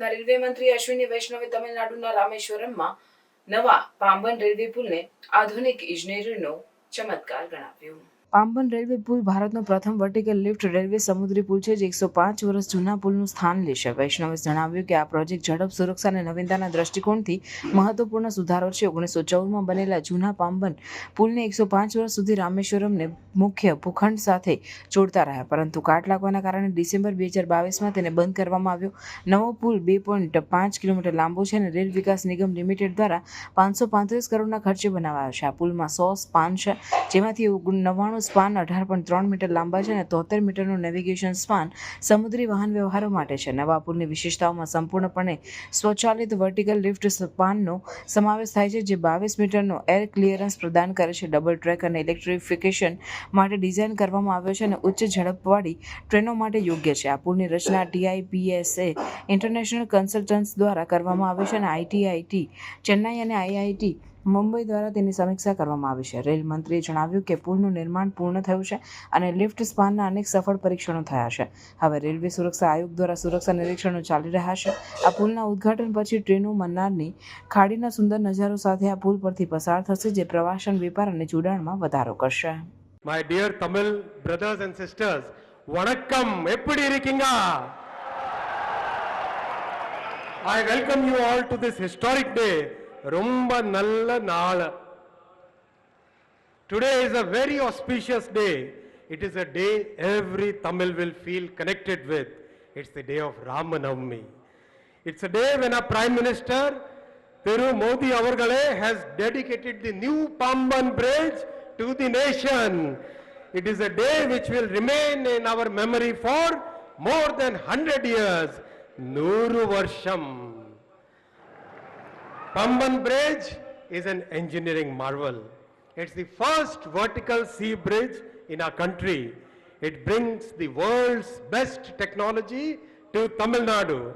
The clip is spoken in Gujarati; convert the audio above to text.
ગુજરાતના રેલવે મંત્રી અશ્વિની વૈષ્ણવે તમિલનાડુના રામેશ્વરમમાં નવા પાંબન રેલવે પુલને આધુનિક ઇજનેરીનો ચમત્કાર ગણાવ્યો. પાંબન રેલવે પુલ ભારતનો પ્રથમ વર્ટિકલ લિફ્ટ રેલવે સમુદ્રી પુલ છે, જે એકસો પાંચ વર્ષ જૂના પુલનું સ્થાન લેશે. વૈષ્ણવે જણાવ્યું કે આ પ્રોજેક્ટ ઝડપ, સુરક્ષા અને નવીનતાના દ્રષ્ટિકોણથી મહત્વપૂર્ણ સુધારો છે. ઓગણીસો ચૌદમાં બનેલા જૂના પાંબન પુલને એકસો પાંચ વર્ષ સુધી રામેશ્વરમને મુખ્ય ભૂખંડ સાથે જોડતા રહ્યા, પરંતુ કાટ લાગવાના કારણે ડિસેમ્બર બે હજાર બાવીસમાં તેને બંધ કરવામાં આવ્યો. નવો પુલ બે પોઈન્ટ પાંચ કિલોમીટર લાંબો છે અને રેલ વિકાસ નિગમ લિમિટેડ દ્વારા પાંચસો પાંત્રીસ કરોડના ખર્ચે બનાવાયો છે. આ પુલમાં સો સ્પાન છે, જેમાંથી નવ્વાણું સ્પાન અઢાર પોઈન્ટ ત્રણ મીટર લાંબા છે અને તોતેર મીટરનું નેવિગેશન સ્પાન સમુદ્રી વાહન વ્યવહારો માટે છે. નવા પુલની વિશેષતાઓમાં સંપૂર્ણપણે સ્વચાલિત વર્ટિકલ લિફ્ટ સ્પાનનો સમાવેશ થાય છે, જે બાવીસ મીટરનો એર ક્લિયરન્સ પ્રદાન કરે છે. ડબલ ટ્રેક અને ઇલેક્ટ્રિફિકેશન માટે ડિઝાઇન કરવામાં આવ્યો છે અને ઉચ્ચ ઝડપવાળી ટ્રેનો માટે યોગ્ય છે. આ પુલની રચના ટીઆઈપીએસએ ઇન્ટરનેશનલ કન્સલ્ટન્ટ્સ દ્વારા કરવામાં આવે છે અને આઈટીઆઈટી, ચેન્નાઈ અને આઈઆઈટી મુંબઈ દ્વારા તેની સમીક્ષા કરવામાં આવી છે રેલ મંત્રીએ જણાવ્યું કે પુલનું નિર્માણ પૂર્ણ થયું છે અને લિફ્ટ સ્પાનના અનેક સફળ પરીક્ષણો થયા છે હવે રેલવે સુરક્ષા આયોગ દ્વારા સુરક્ષા નિરીક્ષણો ચાલી રહ્યા છે આ પુલના ઉદ્ઘાટન પછી ટ્રેનો મન્નારની ખાડીના સુંદર નજારો સાથે આ પુલ પરથી પસાર થશે જે પ્રવાસન વેપાર અને જોડાણમાં વધારો કરશે My dear Tamil brothers and sisters, வணக்கம் எப்படி இருக்கீங்க I welcome you all to this historic day. ரொம்ப நல்ல நாள் Today is a very auspicious day. It is a day every Tamil will feel connected with. It's the day of Ramanavami. It's a day when our Prime Minister, Thiru Modi Avargale, has dedicated the new Pamban Bridge to the nation. It is a day which will remain in our memory for more than 100 years. Nuru Varsham. Pamban Bridge is an engineering marvel. It's the first vertical sea bridge in our country. It brings the world's best technology to Tamil Nadu.